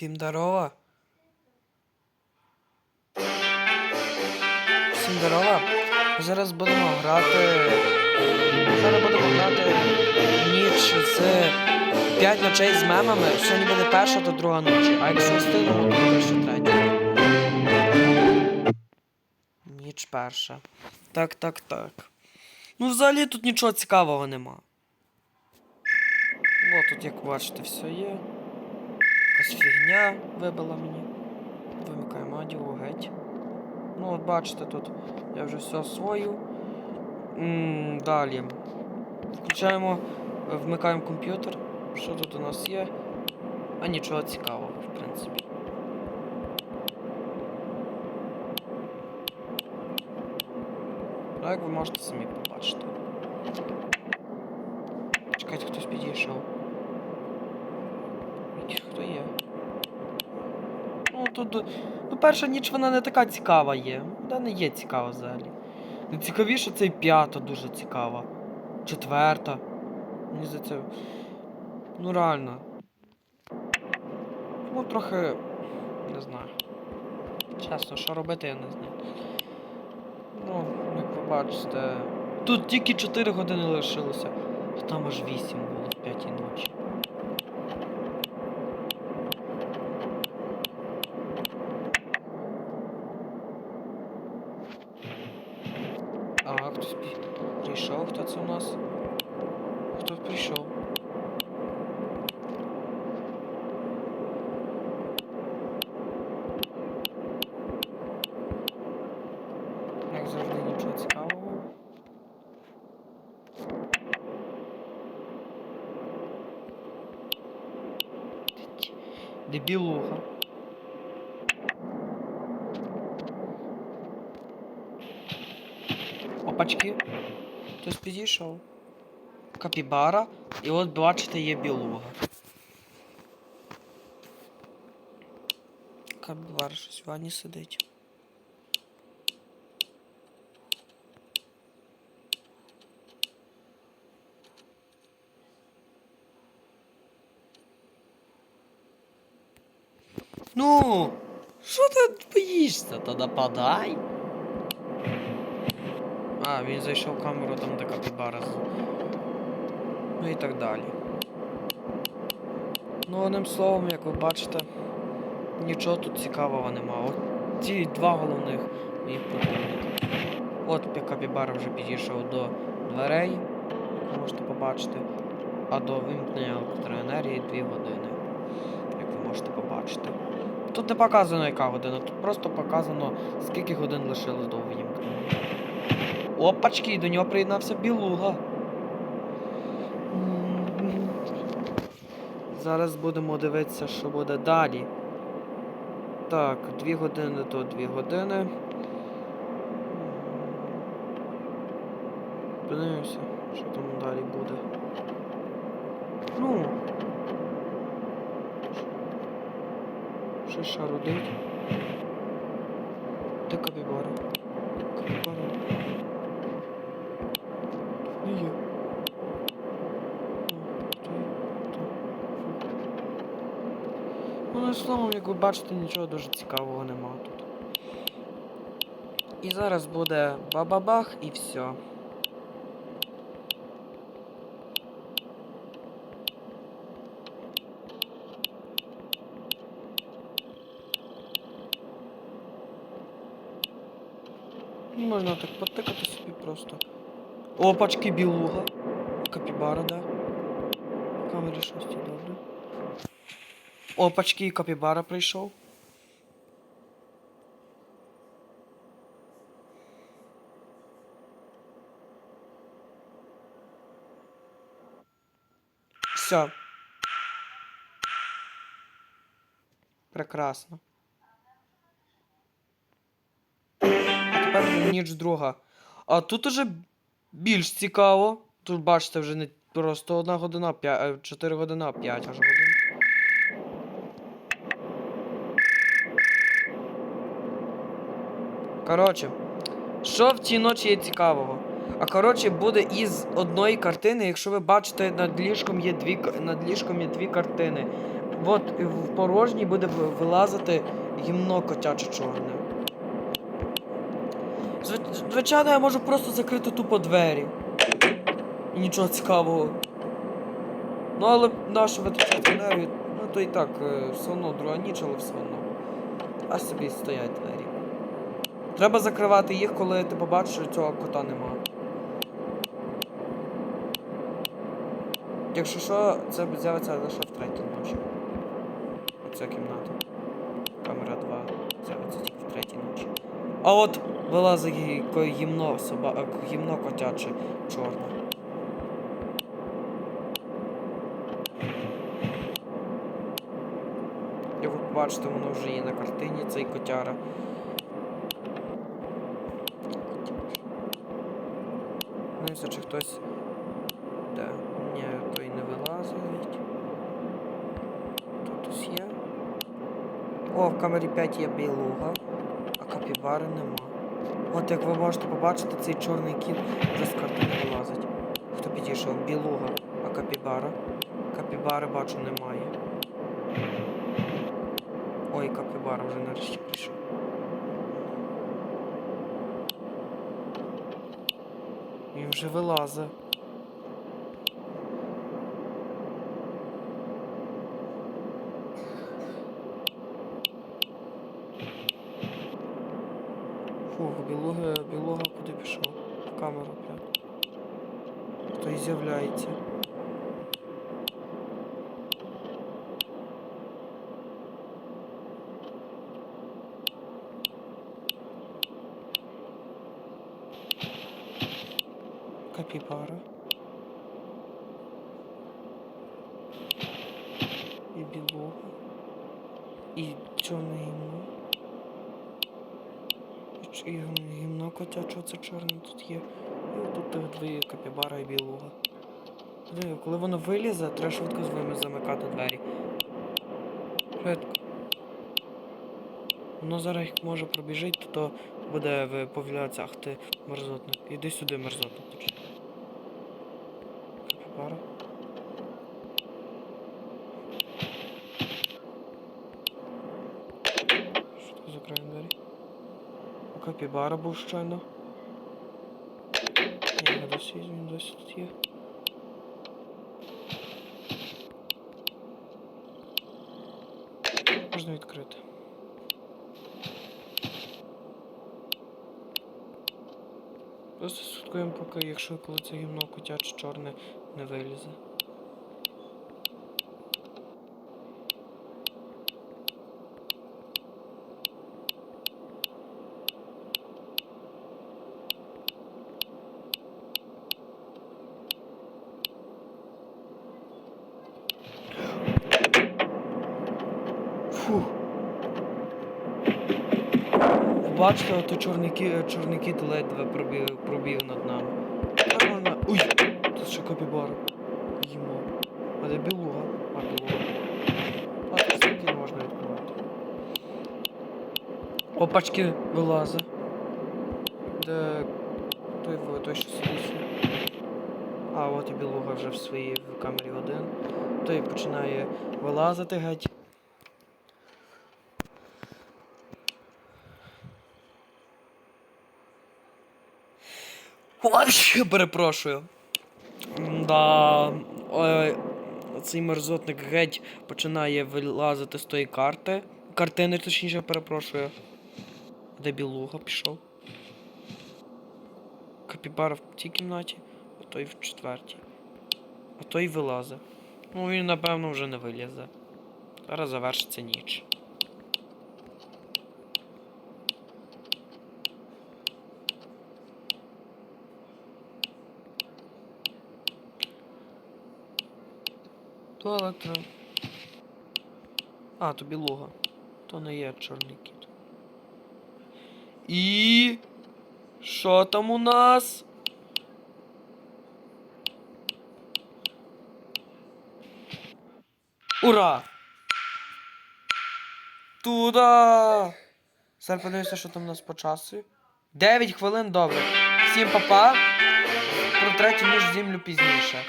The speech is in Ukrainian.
Всім здорова. Всім здорова. Зараз будемо грати. Зараз будемо грати ніч з 5 ночей з мемами. Сьогодні буде перша та друга ночі. А якщо встигнемо, то буде третя. Ніч перша. Так, так, так. Ну, взагалі тут нічого цікавого нема. О, тут, як бачите, все є. Якась фігня вибила мені. Вимикаємо аудіо геть. Ну, от бачите, тут я вже все освоїв. М, Далі. Включаємо, е, вмикаємо комп'ютер. Що тут у нас є? А нічого цікавого, в принципі. Ну, як ви можете самі побачити. Чекайте, хтось підійшов. Хто є? Тут. Ну, перша ніч вона не така цікава є. Вона не є цікава взагалі. Найцікавіше це і п'ята дуже цікава. Четверта. Мені за це. Ну реально. Ну трохи. Не знаю. Чесно, що робити, я не знаю. Ну, як ви бачите. Тут тільки 4 години лишилося, а там аж 8 було в 5 ночі. А, хтось пі- прийшов, хто це у нас? Хто прийшов? Як завжди нічого цікавого. Дебілуха. Опачки. Хтось підійшов. Капібара. І от бачите, є білуга. Капібара щось в ванні сидить. Ну, що ти боїшся? Та нападай. А, він зайшов в камеру там, де капібара. Ну і так далі. Ну, одним словом, як ви бачите, нічого тут цікавого нема. От ці два головних моїх противника. От пі- капібара вже підійшов до дверей, як ви можете побачити. А до вимкнення електроенергії 2 години. Як ви можете побачити. Тут не показано яка година, тут просто показано скільки годин лишилось до вимкнення. Опачки, до нього приєднався білуга. Зараз будемо дивитися, що буде далі. Так, дві години то дві години. Подивимося, що там далі буде. Ну. Що? Де капібара? Капібара. Не є. О, хто є? Хто? Фу. Ну, словом, як ви бачите, нічого дуже цікавого нема тут. І зараз буде бабабах і все. Ну, Можна так потикати собі просто. Опачки білуга. Капібара, да. Камері шості, добре. Опачки і капібара прийшов. Все. Прекрасно. А тепер ніч друга. А тут уже більш цікаво. Тут бачите, вже не просто одна година, 5, 4 години, а 5 аж годин. Коротше, що в цій ночі є цікавого? А коротше, буде із одної картини, якщо ви бачите, над ліжком є дві, над ліжком є дві картини. от в порожній буде вилазити гімно котяче чорне. Звичайно, я можу просто закрити тупо двері. Нічого цікавого. Ну, але нащо витрачати енергію? Ну то і так, е, все одно друга ніч, але все одно. А собі стоять двері. Треба закривати їх, коли ти побачиш, що цього кота нема. Якщо що, це з'явиться лише в третій ночі. Оця кімната. Камера 2 з'явиться тільки в третій ночі. А от вилазить гімно соба... е, гімно котяче чорне. Як ви побачите, воно вже є на картині, цей котяра. Дивимося, чи хтось. Де? Ні, той не вилазить. Тут хтось є. О, в камері 5 є білуга, а капібари нема. От як ви можете побачити, цей чорний кіт вже з картини вилазить. Хто підійшов? Білуга, а капібара? Капібари бачу немає. Ой, капібара вже нарешті прийшов. Вже вилазить. Фух, білога, білога куди пішов? В камеру прям. Хтось з'являється. Капібара. І білуга. І чорне гімно. І гімно котяче, це чорне тут є. І отут тих дві капібара і. Диви, коли воно вилізе, треба швидко з вами замикати двері. Швидко. Воно зараз як може пробіжить, то буде появлятися, ах ти мерзотник. Іди сюди, мерзотник. точно. Капібара. Швидко закриємо двері. Капібара був щойно. Не досі, він досі тут є. Можна відкрити. Просто слідкуємо, поки, якщо коли це гімно котяче чорне не вилізе. Фух. Бачите, ото чорний, кі... чорний кіт ледве пробіг, пробіг над нами. Нормально. Ой! Тут ще капібара. Їмо. А де білуга? А, білуга. А, тут стільки можна відкривати. Опачки вилазить. Де той, той що сидить. А, от і білуга вже в своїй в камері один. Той починає вилазити геть. Ой, перепрошую. Да. Ой, цей мерзотник геть починає вилазити з тої карти. Картини, точніше, перепрошую. Де білуга пішов? Капібара в тій кімнаті, а той в четвертій. А той вилазить. Ну він напевно вже не вилізе. Зараз завершиться ніч. Треба. А, то білуга. То не є чорний кіт. І. Що там у нас? Ура! Туда! Зараз подивимося, що там у нас по часу. 9 хвилин, добре. Всім па-па. Про третю ніж землю пізніше.